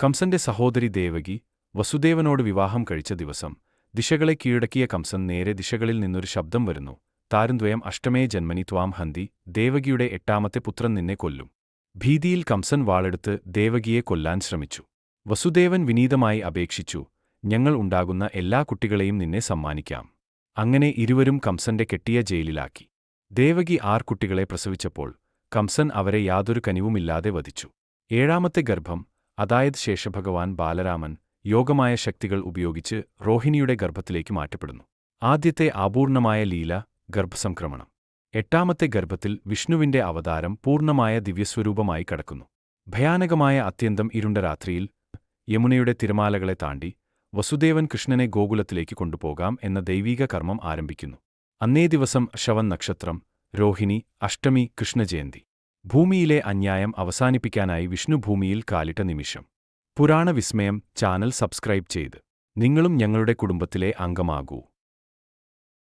കംസന്റെ സഹോദരി ദേവകി വസുദേവനോട് വിവാഹം കഴിച്ച ദിവസം ദിശകളെ കീഴടക്കിയ കംസൻ നേരെ ദിശകളിൽ നിന്നൊരു ശബ്ദം വരുന്നു. താരന്ദ്വയം അഷ്ടമേ ജന്മനി ത്വാം ഹന്തി ദേവകിയുടെ എട്ടാമത്തെ പുത്രൻ നിന്നെ കൊല്ലും. ഭീതിയിൽ കംസൻ വാളെടുത്ത് ദേവകിയെ കൊല്ലാൻ ശ്രമിച്ചു. വസുദേവൻ വിനീതമായി അപേക്ഷിച്ചു ഞങ്ങൾ ഉണ്ടാകുന്ന എല്ലാ കുട്ടികളെയും നിന്നെ സമ്മാനിക്കാം. അങ്ങനെ ഇരുവരും കംസന്റെ കെട്ടിയ ജയിലിലാക്കി. ദേവകി ആർ കുട്ടികളെ പ്രസവിച്ചപ്പോൾ കംസൻ അവരെ യാതൊരു കനിവുമില്ലാതെ വധിച്ചു. ഏഴാമത്തെ ഗർഭം അതായത് ശേഷഭഗവാൻ ബാലരാമൻ യോഗമായ ശക്തികൾ ഉപയോഗിച്ച് റോഹിണിയുടെ ഗർഭത്തിലേക്ക് മാറ്റപ്പെടുന്നു. ആദ്യത്തെ അപൂർണമായ ലീല ഗർഭസംക്രമണം. എട്ടാമത്തെ ഗർഭത്തിൽ വിഷ്ണുവിന്റെ അവതാരം പൂർണമായ ദിവ്യസ്വരൂപമായി കടക്കുന്നു. ഭയാനകമായ അത്യന്തം ഇരുണ്ട രാത്രിയിൽ യമുനയുടെ തിരമാലകളെ താണ്ടി വസുദേവൻ കൃഷ്ണനെ ഗോകുലത്തിലേക്ക് കൊണ്ടുപോകാം എന്ന ദൈവീക കർമ്മം ആരംഭിക്കുന്നു. അന്നേ ദിവസം ശവൻ നക്ഷത്രം രോഹിണി അഷ്ടമി കൃഷ്ണജയന്തി. ഭൂമിയിലെ അന്യായം അവസാനിപ്പിക്കാനായി വിഷ്ണു ഭൂമിയിൽ കാലിട്ട നിമിഷം. പുരാണ വിസ്മയം ചാനൽ സബ്സ്ക്രൈബ് ചെയ്ത് നിങ്ങളും ഞങ്ങളുടെ കുടുംബത്തിലെ അംഗമാകൂ.